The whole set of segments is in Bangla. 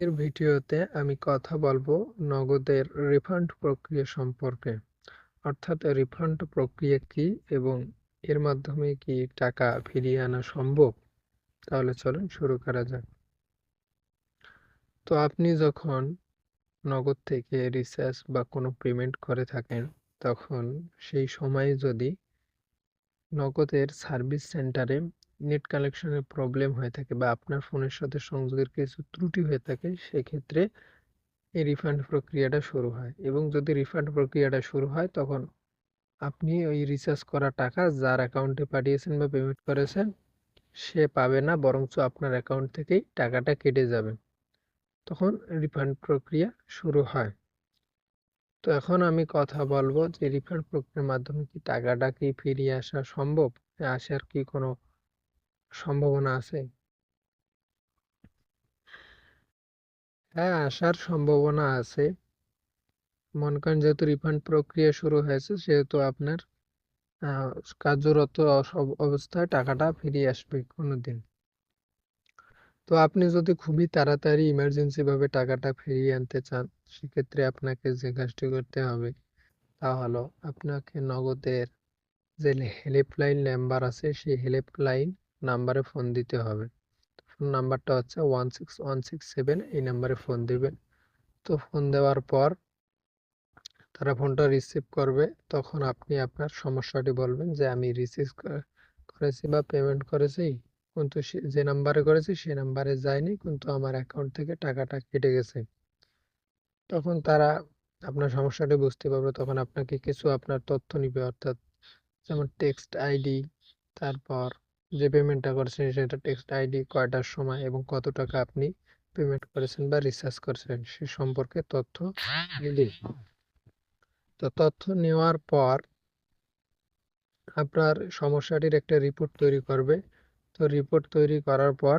এর ভিডিওতে আমি কথা বলব নগদের রিফান্ড প্রক্রিয়া সম্পর্কে। অর্থাৎ রিফান্ড প্রক্রিয়া কি এবং এর মাধ্যমে কি টাকা ফিরিয়ে আনা সম্ভব? তাহলে চলুন শুরু করা যাক। তো আপনি যখন নগদ থেকে রিচার্জ বা কোনো পেমেন্ট করে থাকেন, তখন সেই সময়ে যদি নগদের সার্ভিস সেন্টারে নেট কানেকশনের প্রবলেম হয়ে থাকে বা আপনার ফোনের সাথে সংযোগের কিছু ত্রুটি হয়ে থাকে, সেক্ষেত্রে এই রিফান্ড প্রক্রিয়াটা শুরু হয়। এবং যদি রিফান্ড প্রক্রিয়াটা শুরু হয়, তখন আপনি ওই রিচার্জ করা টাকা যার অ্যাকাউন্টে পাঠিয়েছেন বা পেমেন্ট করেছেন, সে পাবে না, বরঞ্চ আপনার অ্যাকাউন্ট থেকেই টাকাটা কেটে যাবে। তখন রিফান্ড প্রক্রিয়া শুরু হয়। তো এখন আমি কথা বলব যে রিফান্ড প্রক্রিয়ার মাধ্যমে কি টাকাটা কি ফিরিয়ে আসা সম্ভব? আসার কি কোনো সম্ভাবনা আছে? হ্যাঁ আসার সম্ভাবনা আছে। মনে করেন যেহেতু রিফান্ড প্রক্রিয়া শুরু হয়েছে, সেহেতু আপনার কার্যরত অবস্থায় টাকাটা ফিরিয়ে আসবে কোনোদিন। তো আপনি যদি খুবই তাড়াতাড়ি ইমার্জেন্সি ভাবে টাকাটা ফিরিয়ে আনতে চান, সেক্ষেত্রে আপনাকে যে কাজটি করতে হবে, তা হলো আপনাকে নগদের যে হেল্পলাইন নাম্বার আছে, সেই হেল্পলাইন নাম্বারে ফোন দিতে হবে। ফোন নাম্বারটা হচ্ছে one six one six seven এই নাম্বারে ফোন দিবেন। তো ফোন দেওয়ার পর তারা ফোনটা রিসিভ করবে, তখন আপনি আপনার সমস্যাটি বলবেন যে, আমি রিসিভ করেছি বা পেমেন্ট করেছি, কিন্তু যে নাম্বারে করেছি, সে নাম্বারে যায়নি, কিন্তু আমার অ্যাকাউন্ট থেকে টাকাটা কেটে গেছে। তখন তারা আপনার সমস্যাটি বুঝতে পারবে, তখন আপনাকে কিছু আপনার তথ্য নিবে, অর্থাৎ যেমন টেক্সট আইডি তারপর যে পেমেন্টটা করেছেন সেটা টেক্সট আইডি কয়টার সময় এবং কত টাকা আপনি পেমেন্ট করেছেন বা রিচার্জ করেছেন সে সম্পর্কে তথ্য নিবে তো তথ্য নেওয়ার পর আপনার সমস্যাটির একটা রিপোর্ট তৈরি করবে। তো রিপোর্ট তৈরি করার পর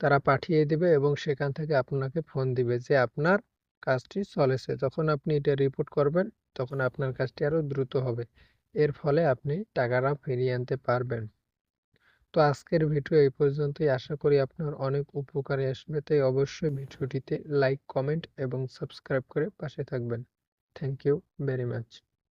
তারা পাঠিয়ে দিবে এবং সেখান থেকে আপনাকে ফোন দিবে যে আপনার কাজটি চলেছে। যখন আপনি এটা রিপোর্ট করবেন তখন আপনার কাজটি আরও দ্রুত হবে। এর ফলে আপনি টাকাটা ফিরিয়ে আনতে পারবেন। তো আজকের ভিডিও এই পর্যন্তই। আশা করি আপনার অনেক উপকারে আসবে। তাই অবশ্যই ভিডিওটিতে লাইক কমেন্ট এবং সাবস্ক্রাইব করে পাশে থাকবেন। Thank you very much